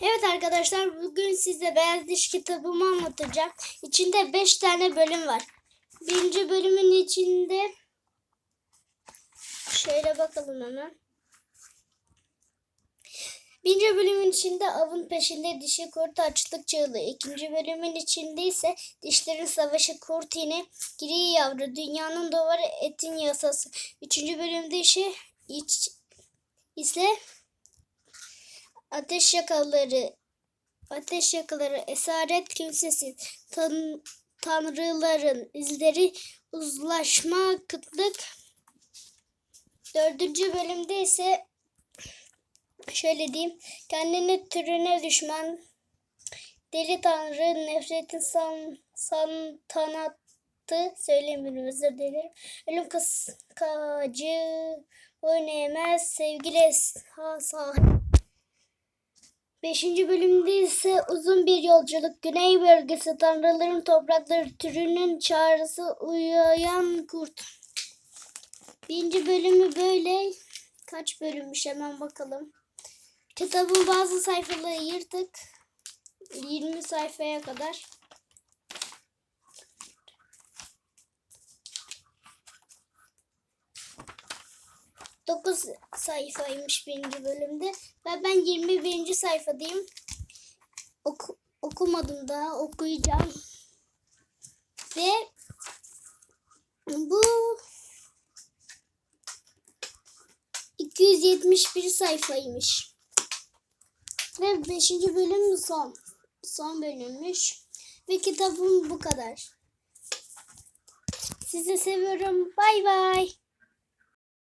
Evet arkadaşlar bugün size Beyaz Diş kitabımı anlatacağım. İçinde 5 tane bölüm var. Birinci bölümün içinde şöyle bakalım hemen. Birinci bölümün içinde avın peşinde dişi kurt açlık çığlığı. İkinci bölümün içinde ise dişlerin savaşı kurt iğne, giri yavru, dünyanın duvarı etin yasası. Üçüncü bölümde ise iç, ise ateş yakaları, ateş yakaları, esaret kimsesiz, tan, tanrıların izleri, uzlaşma, kıtlık. Dördüncü bölümde ise şöyle diyeyim, kendini türüne düşman, deli tanrı, nefretin san, santanatı, söylemiyorum özür dilerim. Ölüm kıskacı, eğmez, sevgili sahip. Beşinci bölümde ise uzun bir yolculuk. Güney bölgesi tanrıların toprakları türünün çağrısı uyuyan kurt. Birinci bölümü böyle. Kaç bölümmüş hemen bakalım. Kitabın bazı sayfaları yırtık. 20 sayfaya kadar. Dokuz sayfaymış birinci bölümde. Ve ben 21. sayfadayım. Oku, okumadım daha. Okuyacağım. Ve bu 271 sayfaymış. Ve 5. bölüm son. Son bölümmüş. Ve kitabım bu kadar. Sizi seviyorum. Bay bay.